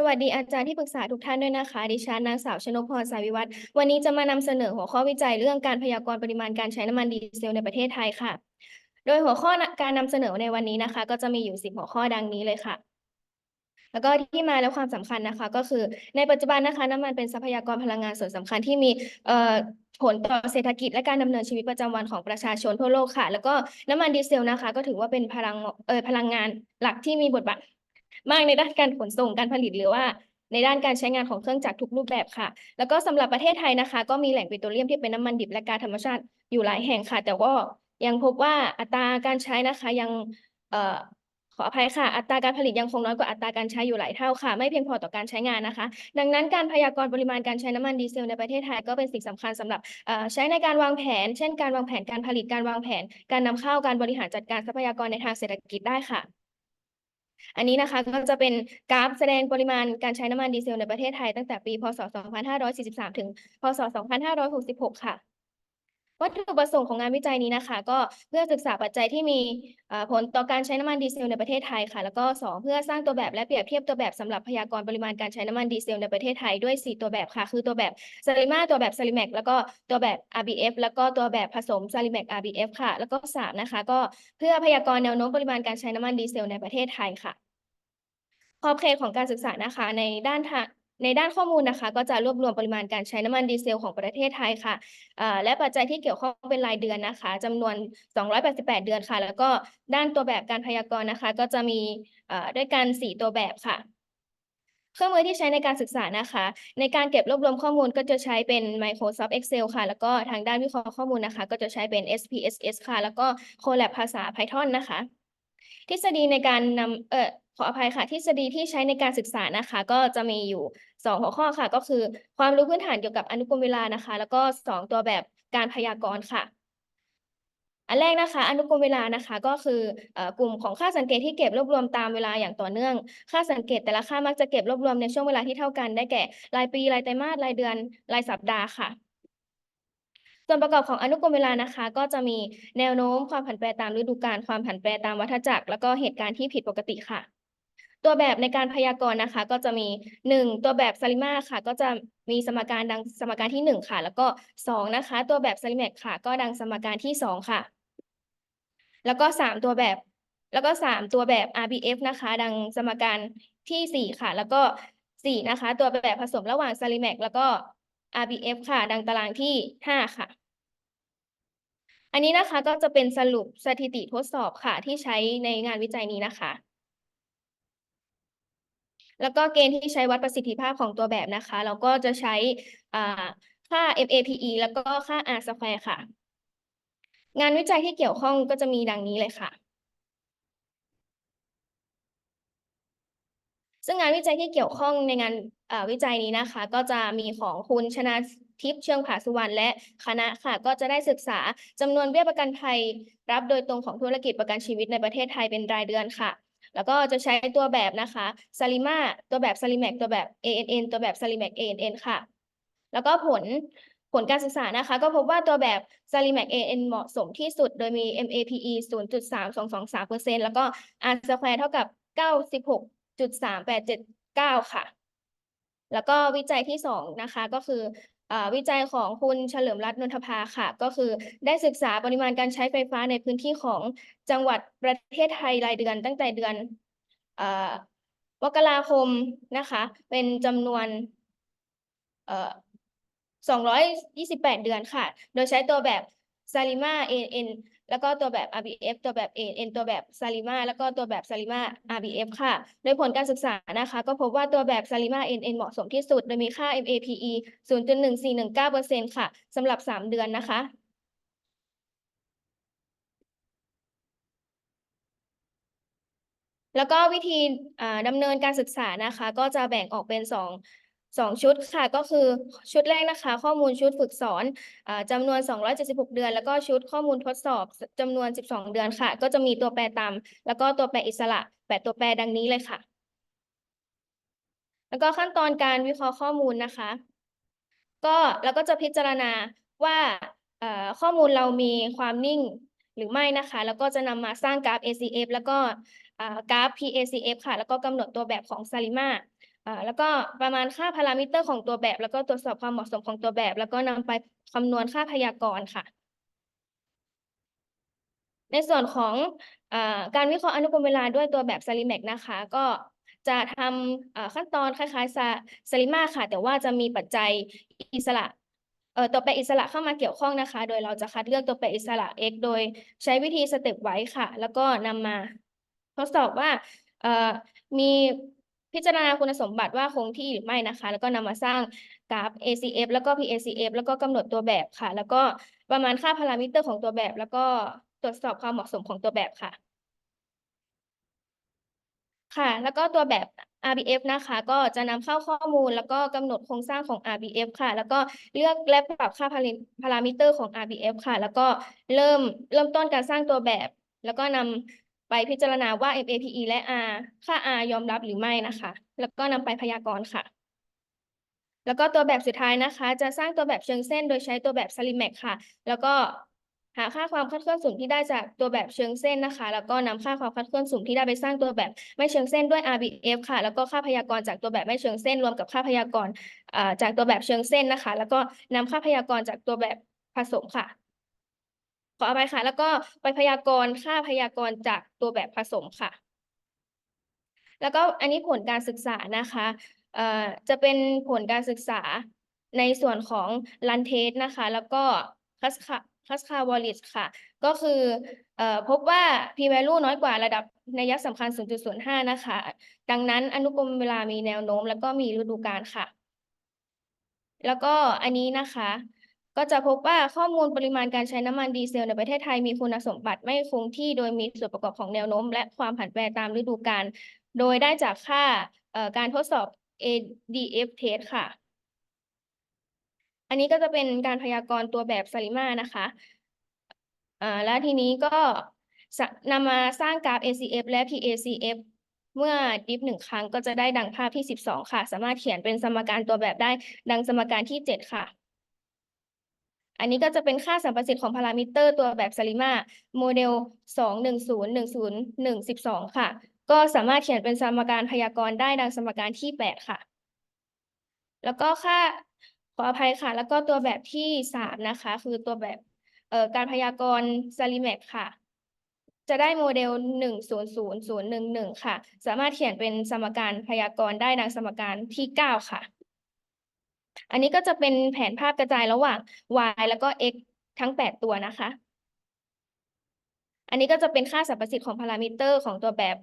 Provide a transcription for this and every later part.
สวัสดีอาจารย์ที่ปรึกษาทุกท่านด้วยนะคะ ดิฉันนางสาวชนกพรสาวิวัฒน์วันนี้จะมานำเสนอหัวข้อวิจัยเรื่องการพยากรณ์ปริมาณการใช้น้ำมันดีเซลในประเทศไทยค่ะ โดยหัวข้อการนำเสนอในวันนี้นะคะ ก็จะมีอยู่สิบหัวข้อดังนี้เลยค่ะ แล้วก็ที่มาและความสำคัญนะคะ ก็คือในปัจจุบันนะคะ น้ำมันเป็นทรัพยากรพลังงานส่วนสำคัญที่มีเอ่อผลต่อเศรษฐกิจและการดำเนินชีวิตประจำวันของประชาชนทั่วโลกค่ะ แล้วก็น้ำมันดีเซลนะคะ ก็ถือว่าเป็นพลังเอ่อพลังงานหลักที่มีบทบาท มากในด้านการขนส่งการผลิตหรือว่าในด้านการใช้งานของเครื่องจักรทุกรูปแบบค่ะ แล้วก็สำหรับประเทศไทยนะคะ ก็มีแหล่งปิโตรเลียมที่เป็นน้ำมันดิบและก๊าซธรรมชาติอยู่หลายแห่งค่ะ แต่ก็ยังพบว่าอัตราการใช้นะคะยังเออขออภัยค่ะ อัตราการผลิตยังคงน้อยกว่าอัตราการใช้อยู่หลายเท่าค่ะ ไม่เพียงพอต่อการใช้งานนะคะ ดังนั้นการพยากรณ์ปริมาณการใช้น้ำมันดีเซลในประเทศไทยก็เป็นสิ่งสำคัญสำหรับใช้ในการวางแผน เช่น การวางแผนการผลิต การวางแผน การนำเข้า การบริหารจัดการทรัพยากรในทางเศรษฐกิจได้ค่ะ อันนี้นะคะก็จะเป็นกราฟแสดงปริมาณการใช้น้ำมันดีเซลในประเทศไทยตั้งแต่ปี พศ 2543 ถึง พศ 2566 ค่ะ วัตถุประสงค์ของงานวิจัยนี้นะคะ ก็เพื่อศึกษาปัจจัยที่มีผลต่อการใช้น้ำมันดีเซลในประเทศไทยค่ะ แล้วก็สองเพื่อสร้างตัวแบบและเปรียบเทียบตัวแบบสำหรับพยากรณ์ปริมาณการใช้น้ำมันดีเซลในประเทศไทยด้วย 4 ตัวแบบค่ะ คือตัวแบบซาลิมาตัวแบบซาลิแมกแล้วก็ตัวแบบ RBF แล้วก็ตัวแบบผสมซาลิแมก RBF ค่ะ แล้วก็สามนะคะ ก็เพื่อพยากรณ์แนวโน้มปริมาณการใช้น้ำมันดีเซลในประเทศไทยค่ะขอบเขตของการศึกษานะคะในด้านทาง ในด้านข้อมูลนะคะก็จะรวบรวมปริมาณการใช้น้ำมันดีเซลของประเทศไทยค่ะและปัจจัยที่เกี่ยวข้องเป็นรายเดือนนะคะจำนวน 288 เดือนค่ะ แล้วก็ด้านตัวแบบการพยากรณ์นะคะ ก็จะมีด้วยกัน 4 ตัวแบบค่ะ เครื่องมือที่ใช้ในการศึกษานะคะ ในการเก็บรวบรวมข้อมูลก็จะใช้เป็น Microsoft Excel ค่ะ แล้วก็ทางด้านวิเคราะห์ข้อมูลนะคะ ก็จะใช้เป็น SPSS ค่ะ แล้วก็ Colab ภาษา Python นะคะ ทฤษฎีในการนำเอ่อ ขออภัยค่ะ ทฤษฎีที่ใช้ในการศึกษานะคะ ก็จะมีอยู่สองหัวข้อค่ะ ก็คือความรู้พื้นฐานเกี่ยวกับอนุกรมเวลานะคะ แล้วก็สองตัวแบบการพยากรณ์ค่ะ อันแรกนะคะ อนุกรมเวลานะคะ ก็คืออกลุ่มของค่าสังเกตที่เก็บรวบรวมตามเวลาอย่างต่อเนื่อง ค่าสังเกตแต่ละค่ามักจะเก็บรวบรวมในช่วงเวลาที่เท่ากันได้แก่รายปีรายไตรมาสรายเดือนรายสัปดาห์ค่ะส่วนประกอบของอนุกรมเวลานะคะ ก็จะมีแนวโน้มความผันแปรตามฤดูกาลความผันแปรตามวัฏจักร แล้วก็เหตุการณ์ที่ผิดปกติค่ะ ตัวแบบในการพยากรณ์นะคะ ก็จะมีหนึ่งตัวแบบซาลิมาค่ะ ก็จะมีสมการดังสมการที่หนึ่งค่ะ แล้วก็สองนะคะ ตัวแบบซาลิแมกค่ะ ก็ดังสมการที่สองค่ะ แล้วก็สามตัวแบบ แล้วก็สามตัวแบบ RBF นะคะ ดังสมการที่สี่ค่ะ แล้วก็สี่นะคะ ตัวแบบผสมระหว่างซาลิแมกแล้วก็ RBF ค่ะ ดังตารางที่ห้าค่ะ อันนี้นะคะก็จะเป็นสรุปสถิติทดสอบค่ะ ที่ใช้ในงานวิจัยนี้นะคะ แล้วก็เกณฑ์ที่ใช้วัดประสิทธิภาพของตัวแบบนะคะ เราก็จะใช้ค่า MAPE แล้วก็ค่า R square ค่ะ งานวิจัยที่เกี่ยวข้องก็จะมีดังนี้เลยค่ะ ซึ่งงานวิจัยที่เกี่ยวข้องในงานวิจัยนี้นะคะ ก็จะมีของคุณชนาทิพย์เชิงผาสุวรรณและคณะค่ะ ก็จะได้ศึกษาจำนวนเบี้ยประกันภัยรับโดยตรงของธุรกิจประกันชีวิตในประเทศไทยเป็นรายเดือนค่ะ แล้วก็จะใช้ตัวแบบนะคะซาลิมาตัวแบบซาลิแมกตัวแบบ ANN ตัวแบบซาลิแมก ANN ค่ะ แล้วก็ผลผลการศึกษานะคะ ก็พบว่าตัวแบบ s a l i m a c AN เหมาะสมที่สุด โดยมี MAPE 0.3223%แล้วก็ R square เท่ากับ 96.3879 ค่ะ แล้วก็วิจัยที่สองนะคะ ก็คือ วิจัยของคุณเฉลิมรัตน์นนทภาค่ะ ก็คือได้ศึกษาปริมาณการใช้ไฟฟ้าในพื้นที่ของจังหวัดประเทศไทยรายเดือนตั้งแต่เดือนมกราคมนะคะ เป็นจำนวน228 เดือนค่ะ โดยใช้ตัวแบบซาลิมา AN แล้วก็ตัวแบบ RBF ตัวแบบ AN ตัวแบบซาลิมาแล้วก็ตัวแบบซาลิมา RBF ค่ะ โดยผลการศึกษานะคะ ก็พบว่าตัวแบบซาลิมา AN เหมาะสมที่สุด โดยมีค่า MAPE 0.1419%ค่ะสำหรับ 3 เดือนนะคะแล้วก็วิธีดำเนินการศึกษานะคะ ก็จะแบ่งออกเป็นสอง สองชุดค่ะก็คือชุดแรกนะคะ ข้อมูลชุดฝึกสอนอ่าจำนวน 276 เดือน แล้วก็ชุดข้อมูลทดสอบจำนวน 12 เดือนค่ะ ก็จะมีตัวแปรตามแล้วก็ตัวแปรอิสระแปดตัวแปรดังนี้เลยค่ะ แล้วก็ขั้นตอนการวิเคราะห์ข้อมูลนะคะ ก็เราก็จะพิจารณาว่าข้อมูลเรามีความนิ่งหรือไม่นะคะ แล้วก็จะนำมาสร้างกราฟ ACF แล้วก็กราฟ PACF ค่ะ แล้วก็กำหนดตัวแบบของซาลิมา อ่าแล้วก็ประมาณค่าพารามิเตอร์ของตัวแบบ แล้วก็ตรวจสอบความเหมาะสมของตัวแบบ แล้วก็นำไปคำนวณค่าพยากรณ์ค่ะ ในส่วนของอการวิเคราะห์อนุกรมเวลาด้วยตัวแบบ SALIMAC นะคะ ก็จะทำขั้นตอนคล้ายๆ Sa- SALIMA ค่ะ แต่ว่าจะมีปัจจัยอิสระตัวแปรอิสระเข้ามาเกี่ยวข้องนะคะ โดยเราจะคัดเลือกตัวแปรอิสระ x โดยใช้วิธีสเต็ปไว้ค่ะ แล้วก็นำมาทดสอบว่ามี พิจารณาคุณสมบัติว่าคงที่หรือไม่นะคะ แล้วก็นำมาสร้างกราฟ ACF แล้วก็ PACF แล้วก็กำหนดตัวแบบค่ะ แล้วก็ประมาณค่าพารามิเตอร์ของตัวแบบ แล้วก็ตรวจสอบความเหมาะสมของตัวแบบค่ะ ค่ะ แล้วก็ตัวแบบ RBF นะคะ ก็จะนำเข้าข้อมูล แล้วก็กำหนดโครงสร้างของ RBF ค่ะ แล้วก็เลือกและปรับค่าพารารามิเตอร์ของ RBF ค่ะ แล้วก็เริ่มเริ่มต้นการสร้างตัวแบบ แล้วก็นำ ไปพิจารณาว่า MAPE และ R ค่า R ยอมรับหรือไม่นะคะ แล้วก็นำไปพยากรณ์ค่ะ แล้วก็ตัวแบบสุดท้ายนะคะ จะสร้างตัวแบบเชิงเส้น โดยใช้ตัวแบบ SALIMAC ค่ะ แล้วก็หาค่าความคลาดเคลื่อนสูงที่ได้จากตัวแบบเชิงเส้นนะคะ แล้วก็นำค่าความคลาดเคลื่อนสูงที่ได้ไปสร้างตัวแบบไม่เชิงเส้นด้วย RBF ค่ะ แล้วก็ค่าพยากรณ์จากตัวแบบไม่เชิงเส้น รวมกับค่าพยากรณ์จากตัวแบบเชิงเส้นนะคะ แล้วก็นำค่าพยากรณ์จากตัวแบบผสมค่ะ ขออภัยค่ะ แล้วก็ไปพยากรณ์ค่าพยากรณ์จากตัวแบบผสมค่ะ แล้วก็อันนี้ผลการศึกษานะคะเอ่อจะเป็นผลการศึกษาในส่วนของลันเทสนะคะ แล้วก็คัสคาคัสคาวอลิสค่ะ ก็คือออพบว่า p value น้อยกว่าระดับนัยสำคัญ 0.05 นะคะ ดังนั้นอนุกรมเวลามีแนวโน้ม แล้วก็มีฤดูกาลค่ะ แล้วก็อันนี้นะคะ ก็จะพบว่าข้อมูลปริมาณการใช้น้ำมันดีเซลในประเทศไทยมีคุณสมบัติไม่คงที่โดยมีส่วนประกอบของแนวโน้ม และความผันแปรตามฤดูกาลโดยได้จากค่าการทดสอบ ADF test ค่ะ อันนี้ก็จะเป็นการพยากรณ์ตัวแบบซาลิมานะคะแล้วทีนี้ก็นำมาสร้างกราฟ ACF และ PACF เมื่อดิฟหนึ่งครั้งก็จะได้ดังภาพที่ 12 ค่ะ สามารถเขียนเป็นสมการตัวแบบได้ดังสมการที่ 7 ค่ะ อันนี้ก็จะเป็นค่าสัมประสิทธิ์ของพารามิเตอร์ตัวแบบซาลิมาโมเดล 2 1 0 1 0 1 12 ค่ะ ก็สามารถเขียนเป็นสมการพยากรณ์ได้ดังสมการที่ 8 ค่ะ แล้วก็ค่าขออภัยค่ะ แล้วก็ตัวแบบที่สามนะคะ คือตัวแบบเอ่อการพยากรณ์ซาลิแมกค่ะ จะได้โมเดลหนึ่งศูนย์ศูนย์ศูนย์หนึ่งหนึ่งค่ะ สามารถเขียนเป็นสมการพยากรณ์ได้ดังสมการที่เก้าค่ะ อันนี้ก็จะเป็นแผนภาพกระจายระหว่าง y แล้วก็ x ทั้งแปดตัวนะคะ อันนี้ก็จะเป็นค่าสรรพสิทธิ์ของพารามิเตอร์ของตัวแบบ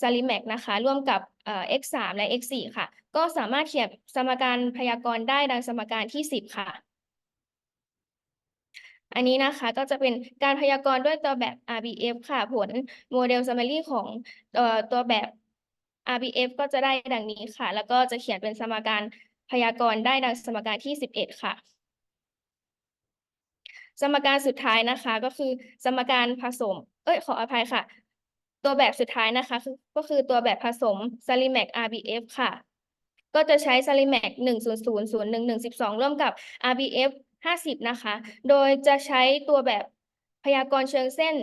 s a l i m a c นะคะ ร่วมกับ x 3และ x 4ค่ะ ก็สามารถเขียนสมการพยากรณ์ได้ดังสมการที่ 10 ค่ะ อันนี้นะคะก็จะเป็นการพยากรณ์ด้วยตัวแบบ RBF ค่ะ ผลโมเดล summary ของตัวแบบ RBF ก็จะได้ดังนี้ค่ะ แล้วก็จะเขียนเป็นสมการ พยากรณ์ได้ดังสมการที่ 11 ค่ะ สมการสุดท้ายนะคะก็คือสมการผสม เอ้ยขออภัยค่ะ ตัวแบบสุดท้ายนะคะก็คือตัวแบบผสม Salimac RBF ค่ะ ก็จะใช้ Salimac 1 0 0 0 1 1 12 ร่วมกับ RBF 50 นะคะ โดยจะใช้ตัวแบบพยากรณ์เชิงเส้น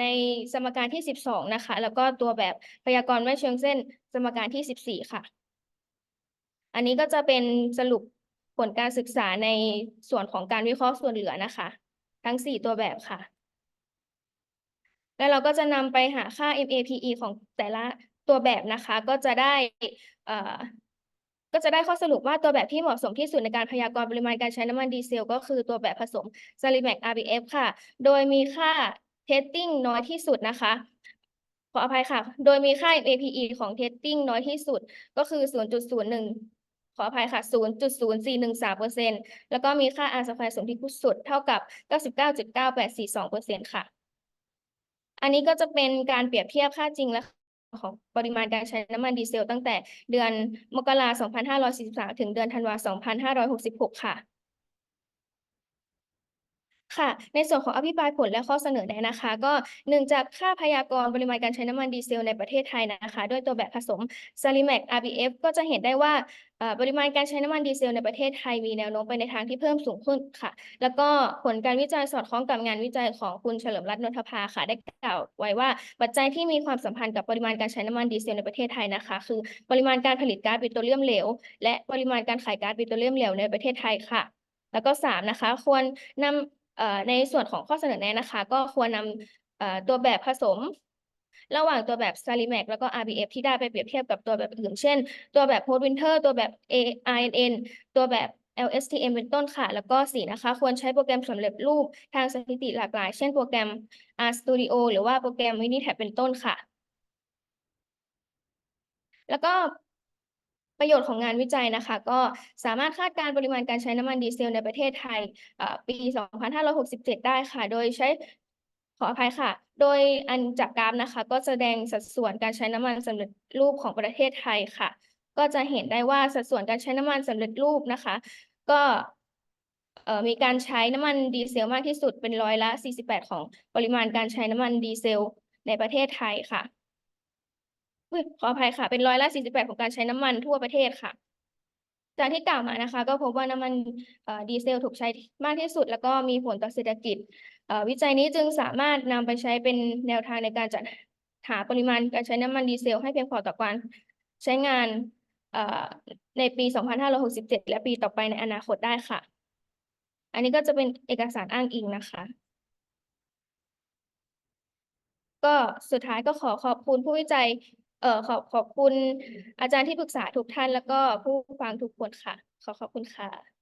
ในสมการที่ 12 นะคะ แล้วก็ตัวแบบพยากรณ์ไม่เชิงเส้น สมการที่ 14 ค่ะ อันนี้ก็จะเป็นสรุปผลการศึกษาในส่วนของการวิเคราะห์ส่วนเหลือนะคะ ทั้ง 4 ตัวแบบค่ะ แล้วเราก็จะนำไปหาค่า MAPE ของแต่ละตัวแบบนะคะ ก็จะได้ก็จะได้ข้อสรุปว่าตัวแบบที่เหมาะสมที่สุดในการพยากรณ์ปริมาณการใช้น้ำมันดีเซล ก็คือตัวแบบผสม Salimac RBF ค่ะ โดยมีค่า testing น้อยที่สุดนะคะ ขออภัยค่ะ โดยมีค่า MAPE ของ testing น้อยที่สุดก็คือ 0.01 ขออภัยค่ะ 0.0413%แล้วก็มีค่า R สแควร์สูงที่สุดเท่ากับ 99.9842%ค่ะ อันนี้ก็จะเป็นการเปรียบเทียบค่าจริงและของปริมาณการใช้น้ำมันดีเซลตั้งแต่เดือนมกราคม 2543 ถึงเดือนธันวาคม 2566 ค่ะ ค่ะ ในส่วนของอภิปรายผลและข้อเสนอแนะนะคะ ก็เนื่งจากค่าพยากรณ์ปริมาณการใช้น้ำมันดีเซลในประเทศไทยนะคะ ด้วยตัวแบบผสม Salimax RBF ก็จะเห็นได้ว่าปริมาณการใช้น้ำมันดีเซลในประเทศไทยมีแนวโน้มไปในทางที่เพิ่มสูงขึ้นค่ะ แล้วก็ผลการวิจัยสอดคล้องกับงานวิจัยของคุณเฉลิมรัตน์นนทภาค่ะ ได้กล่าวไว้ว่าปัจจัยที่มีความสัมพันธ์กับปริมาณการใช้น้ำมันดีเซลในประเทศไทยนะคะ คือปริมาณการผลิตก๊าซปิโตรเลียมเหลว และปริมาณการขายก๊าซปิโตรเลียมเหลวในประเทศไทยค่ะ แล้วก็สามนะคะควรนำเอ่อ ในส่วนของข้อเสนอแนะนะคะ ก็ควรนำตัวแบบผสม ระหว่างตัวแบบ Salimax แล้วก็ RBF ที่ได้ไปเปรียบเทียบกับตัวแบบอื่น เช่น ตัวแบบ Hot Winter ตัวแบบ ARNN ตัวแบบ LSTM เป็นต้นค่ะ แล้วก็สี่นะคะ ควรใช้โปรแกรมสำเร็จรูปทางสถิติหลากหลาย เช่นโปรแกรม RStudio หรือว่าโปรแกรม Minitab เป็นต้นค่ะ แล้วก็ ประโยชน์ของงานวิจัยนะคะ ก็สามารถคาดการณ์ปริมาณการใช้น้ำมันดีเซลในประเทศไทยปี 2567 ได้ค่ะ โดยใช้ขออภัยค่ะ โดยอันจากกราฟนะคะ ก็แสดงสัดส่วนการใช้น้ำมันสำเร็จรูปของประเทศไทยค่ะ ก็จะเห็นได้ว่าสัดส่วนการใช้น้ำมันสำเร็จรูปนะคะ ก็มีการใช้น้ำมันดีเซลมากที่สุดเป็นร้อยละ 48 ของปริมาณการใช้น้ำมันดีเซลในประเทศไทยค่ะ อุ๊ยขออภัยค่ะ เป็นร้อยละ48ของการใช้น้ำมันทั่วประเทศค่ะ จากที่กล่าวมานะคะ ก็พบว่าน้ำมันดีเซลถูกใช้มากที่สุด แล้วก็มีผลต่อเศรษฐกิจวิจัยนี้จึงสามารถนำไปใช้เป็นแนวทางในการจัดหาปริมาณการใช้น้ำมันดีเซล ให้เพียงพอต่อการใช้งานเอ่อในปี 2567 และปีต่อไปในอนาคตได้ค่ะ อันนี้ก็จะเป็นเอกสารอ้างอิงนะคะ ก็สุดท้ายก็ขอขอบคุณผู้วิจัย เอ่อขอบขอบคุณอาจารย์ที่ปรึกษาทุกท่านแล้วก็ผู้ฟังทุกคนค่ะ ขอขอบคุณค่ะ